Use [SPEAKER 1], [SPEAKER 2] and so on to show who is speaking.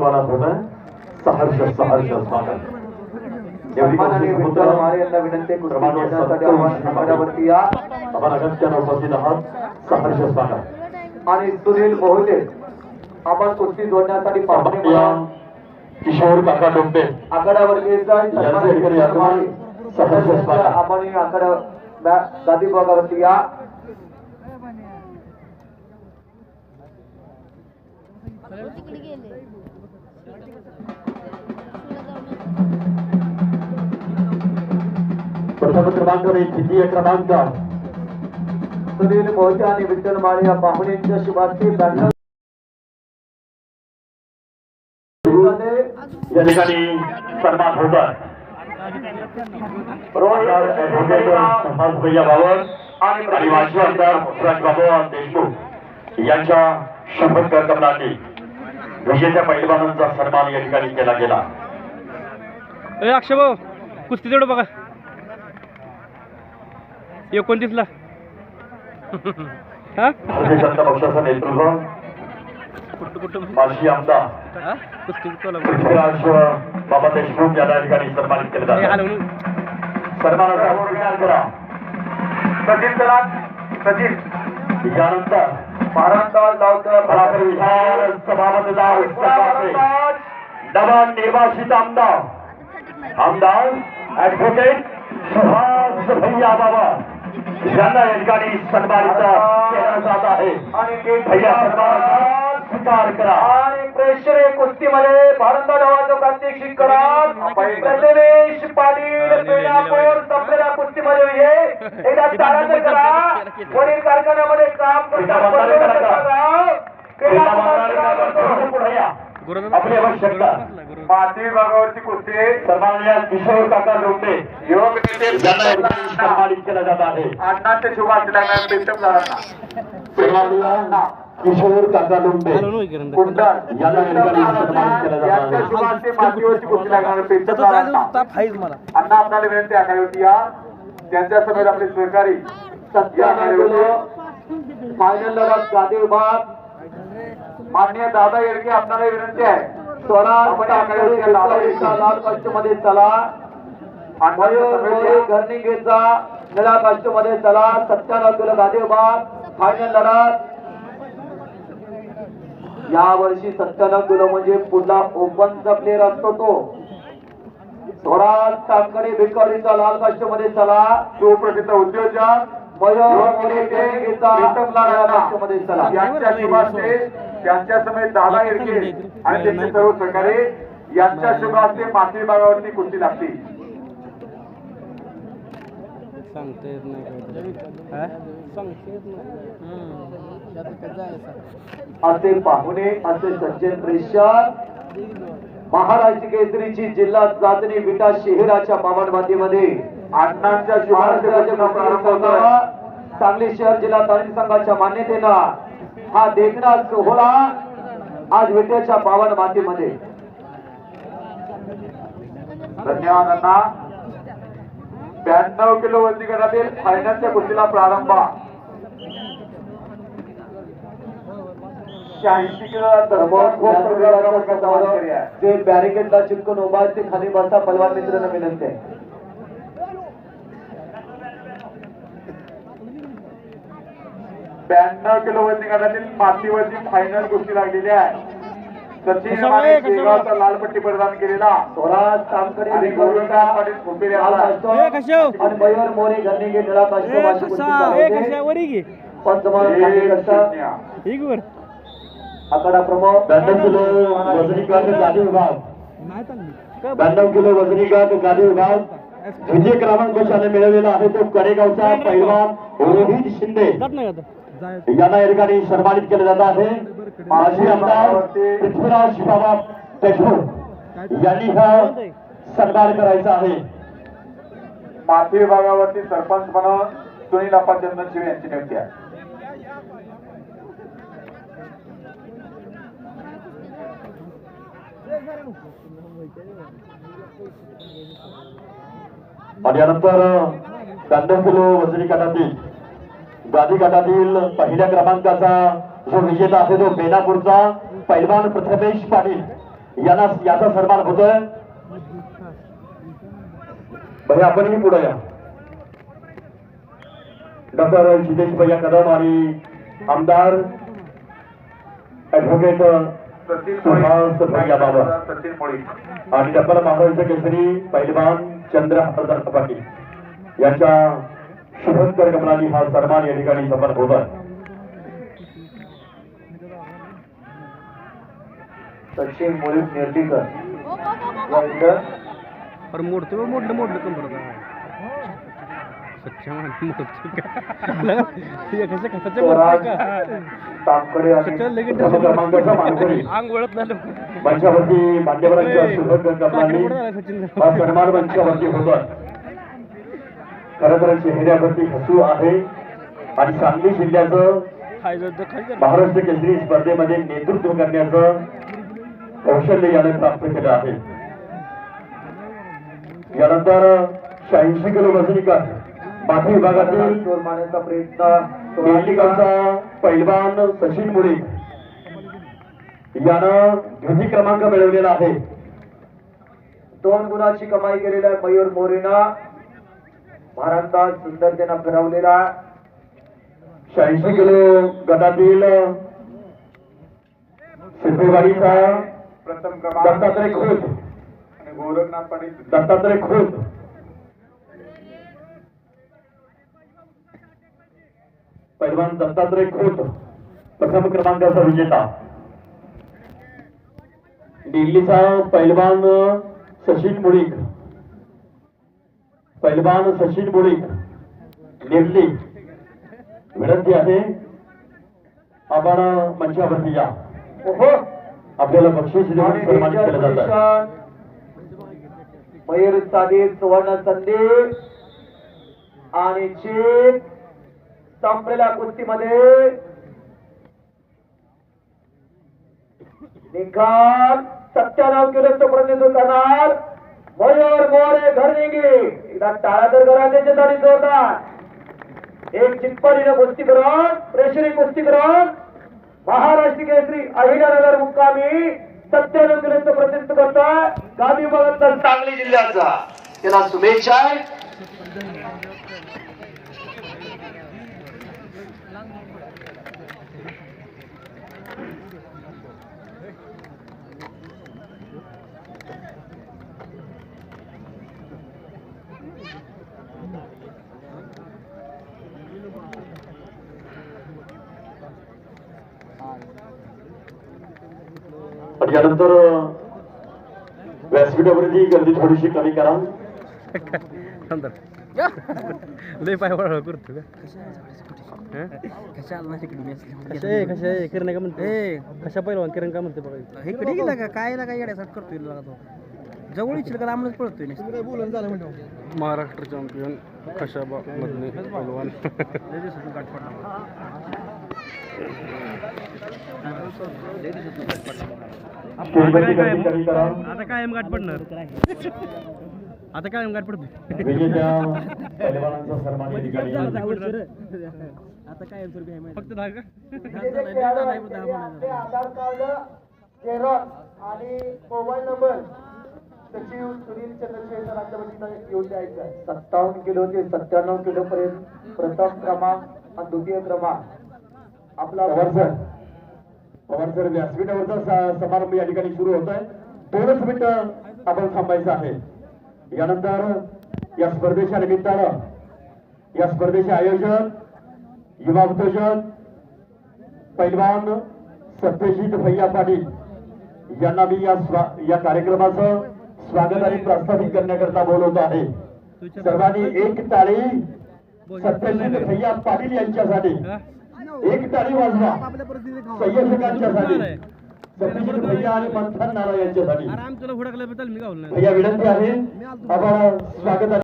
[SPEAKER 1] तुम्हाला होतं सहर्ष सहर्ष स्वागत
[SPEAKER 2] विनंती
[SPEAKER 1] उपस्थित आहात सहर्ष स्वागत
[SPEAKER 2] आणि सुनील मोहिते आपण कुस्ती जोडण्यासाठी
[SPEAKER 1] किशोर काका डोंबे सहर्ष स्वागत.
[SPEAKER 2] आपण गादी भागावरती या
[SPEAKER 3] तिकडे गेले
[SPEAKER 1] प्रथम क्रमांक द्वितीय क्रमांक.
[SPEAKER 2] सुनील मोहिते आणि विठ्ठल माळे या पाहुण्यांच्या शुभार्थी बॅनर
[SPEAKER 1] या ठिकाणी सन्मान होतात आणि माजी आमदार पृथ्वीराज देशमुख यांच्या शपथ कमलाने विजेच्या पैलवानांचा सन्मान या ठिकाणी केला गेला.
[SPEAKER 4] ए अक्षय भाऊ कुस्ती तेवढं बघा. एकोणतीसला
[SPEAKER 1] भारतीय जनता पक्षाचं नेतृत्व
[SPEAKER 4] कुठं कुठं?
[SPEAKER 1] माजी आमदार?
[SPEAKER 4] कुस्ती चला
[SPEAKER 1] पृथ्वीराज बाबा देशमुख यांना या ठिकाणी सन्मानित केलं जातं
[SPEAKER 4] हलवून
[SPEAKER 1] सन्मानाचा स्वीकार करा.
[SPEAKER 2] सचिन चला सचिन.
[SPEAKER 1] यानंतर
[SPEAKER 2] महाराष्ट्र लावतं
[SPEAKER 1] फलाकर विधान सभामतदार सभाचे नवा निर्वाचित आमदार. आमदार ऍडव्होकेट सुभाष भैया बाबा. यांना या ठिकाणी सन्मानित केलं जात आहे. भैया सन्मान स्वीकार करा.
[SPEAKER 2] आणि प्रेक्षणीय कुस्तीमध्ये भारत डावाचं प्रात्यक्षिक करा प्रथमेश पाटील पेणापूर संपलेल्या कुस्तीमध्ये विजय. एकदा तारांदर करा. वरील कारखान्यामध्ये काम
[SPEAKER 1] या. आपली आवश्यकता.
[SPEAKER 2] पाटील भागावरची कुस्ती.
[SPEAKER 1] सन्माननीय किशोर काका डोंबे
[SPEAKER 2] युवक नेते
[SPEAKER 1] यांना या ठिकाणी सन्मानित केलं जात आहे.
[SPEAKER 2] अण्णांचे शुभार्थीला प्रीतम झाला
[SPEAKER 1] सन्माननीय किशोर काका सन्मानित केलं जात आहे.
[SPEAKER 2] मातीवरची कुस्ती लागणार प्रीतम झाला अण्णा. आपल्याला विनंती आखाड्यावरती या. त्यांच्यासमोर आपले सहकारी फायनल लढत गादी विभाग मान्य दादा येडगे आपल्याला विनंती आहे. स्वराज आखाड्यावरती दादा येडगे लाल कष्टमध्ये चला. घरनिंगेचा निळा कष्टमध्ये चला सत्त्याण्णव किलो फायनल लढत. या वर्षी सत्त्याण्णव किलो म्हणजे पुढला ओपनचा प्लेअर असतो तो. स्वराज लाल काष्टमध्ये चला. सुप्रसिद्ध उद्योजक त्यांच्या समेत दादा इडके आणि त्यांचे सर्व सहकारी यांच्या शुभास्ते माती भागावरती कुस्ती लागते
[SPEAKER 4] सांगता येत नाही सांगता येत नाही
[SPEAKER 2] असे पाहुणे असे सज्जन प्रेषक महाराष्ट्र केसरीची जिल्हा चाचणी विटा शहराच्या पावन मातीमध्ये अण्णांच्या सांगली शहर जिल्हा तालीम संघाच्या मान्यतेनं हा देखणा सोहळा आज विट्याच्या पावन मातीमध्ये धन्यवाद अण्णा. ब्याण्णव किलो वजनी गटातील फायनलच्या कुस्तीला प्रारंभ. शहाऐंशी किलो जे बॅरिकेडला चिटकून उभा ते खाली बसा. पलवान मित्रांना विनंती आहे. ब्याण्णव किलो वजनी गटातील मातीवरची फायनल कुस्ती लागलेली आहे. सचिन माने
[SPEAKER 4] आहे? कशावर?
[SPEAKER 2] शेगावचा लाल पट्टी प्रदान केलेला? स्वराज तामकडे? आणि मयूर मोरे घरनिगे निळा
[SPEAKER 4] वरी घे.
[SPEAKER 2] पंचमान खाली
[SPEAKER 4] एक वर
[SPEAKER 2] आकडा प्रमुख.
[SPEAKER 1] ब्याण्णव किलो वजनीकांत गादी विभाग. ब्याण्णव किलो वजनीकांत गादी विभाग. द्वितीय क्रमांकाने मिळवलेला आहे तो कडेगावचा पैलवान रोहित शिंदे. यांना या ठिकाणी सन्मानित केलं जात आहे माजी आमदार पृथ्वीराज बाबा देशमुख यांनी हा सन्मान करायचा आहे.
[SPEAKER 2] माथी विभागावरती सरपंच म्हणून सुनील अप्पा चंदनशिव यांची नियुक्ती आहे.
[SPEAKER 1] आणि यानंतर ब्याण्णव किलो वजनी गटातील गादी गटातील पहिल्या क्रमांकाचा जो विजेता आहे तो बेनापूरचा पैलवान प्रथमेश पाटील. यांना याचा सन्मान होतोय. भैया आपणही पुढे या. डॉक्टर जितेश भैया कदम आणि आमदार ऍडव्होकेट सुहास भैया बाबा. आणि डब्बल महाराष्ट्र केसरी पैलवान चंद्र पाटील. यांच्या शुभंकर कमलानी हा सन्मान या ठिकाणी संपन्न होत आहे.
[SPEAKER 2] सचिन मोहित नेर्लीकर
[SPEAKER 4] पर मोडतो मोडलं मोडलं कंबर सच्चा.
[SPEAKER 1] मंचावरती मान्यवरांच्या शुभंकर कमलानी. हा सन्मान मंचावरती खरं तर चेहऱ्यावरती हसू आहे. आणि सांगली जिल्ह्याचं महाराष्ट्र केसरी स्पर्धेमध्ये नेतृत्व करण्याचं कौशल्य याने प्राप्त केलं आहे. यानंतर शहाऐंशी किलो वजनीकर माथी विभागातील
[SPEAKER 2] चोर प्रयत्न
[SPEAKER 1] पैलवान सचिन मुळे यानं ध्वनी क्रमांक मिळवलेला आहे.
[SPEAKER 2] दोन गुणाची कमाई केलेल्या मयूर मोरेना महाराष्ट्रात सुंदरतेनं फिरवलेला
[SPEAKER 1] शहाऐंशी किलो गटातील सिद्धेवाडीचा
[SPEAKER 2] प्रथम
[SPEAKER 1] दत्तात्रय खोत.
[SPEAKER 2] आणि गोरखनाथ पाटील
[SPEAKER 1] दत्तात्रय खोत. पैलवान दत्तात्रय खोत. प्रथम क्रमांकाचा विजेता. दिल्लीचा पैलवान सचिन मुळीक. पैलवान सचिन मुळीक दिल्ली विनंती आहे आपण मंचावरती या.
[SPEAKER 2] ओहो!
[SPEAKER 1] आपल्याला बक्षीस देऊन
[SPEAKER 2] आणि
[SPEAKER 1] सन्मानित केलं जात.
[SPEAKER 2] मयूर साधी सुवर्ण संदेश आणि चेक संपलेल्या कुस्तीमध्ये निकाल सत्त्याण्णव किलोचं प्रतिनिधित्व करणार. मयूर मोरे घरनिंगी. एकदा टाळा तर करा त्याच्यासाठी जोरदार. एक चितपडीने कुस्ती करून प्रेशरी कुस्ती करून महाराष्ट्र केसरी अहिल्यानगर मुक्कामी सत्यानंद किलोचं प्रतिनिधित्व करतोय. गांधी भगत सांगली जिल्ह्याचा. त्याला शुभेच्छा आहे
[SPEAKER 1] आणि यानंतर व्यासपीठावरती गर्दी थोडीशी कमी करा.
[SPEAKER 4] लय पाय वळवळ करतो हं? कशा कशा किरण का म्हणते? कशा पहिलवान किरण का म्हणते बघा?
[SPEAKER 5] इकडे गेला का? काय लागा येण्यासाठी करतोय लागा तो. जवळ इच्छिल का लांबच पळतोय नुसतं.
[SPEAKER 4] महाराष्ट्र चॅम्पियन खशाबा मधने पहिलवान आता कायम गाठ पडणार. आता कायम गाठ
[SPEAKER 5] आता
[SPEAKER 4] फक्त दहा
[SPEAKER 2] आणि मोबाईल नंबर. सचिव सुनील चंद्रशेखर येऊन द्यायचं आहे. सत्तावन्न किलो ते सत्त्याण्णव किलो पर्यंत प्रथम क्रमांक आणि द्वितीय क्रमांक. आपला
[SPEAKER 1] पवार सर पवार सर व्यासपीठावरचा समारंभ या ठिकाणी सुरू होत आहे दोनच मिनिटं आपण थांबायचं आहे. यानंतर या स्पर्धेच्या निमित्तानं या स्पर्धेचे आयोजक युवा उद्योजक पैलवान सत्यजित भैया पाटील यांना मी या स्वा या कार्यक्रमाचं स्वागत आणि प्रस्थापित करण्याकरता बोलवत आहे. सर्वांनी एक टाळी सत्यजित भैया पाटील यांच्यासाठी. एक टाळी वाजवा. संयोजकांच्यासाठी सत्यजित भैया आणि मंथन नाना यांच्यासाठी. भैया विनंती आहे. आपण स्वागत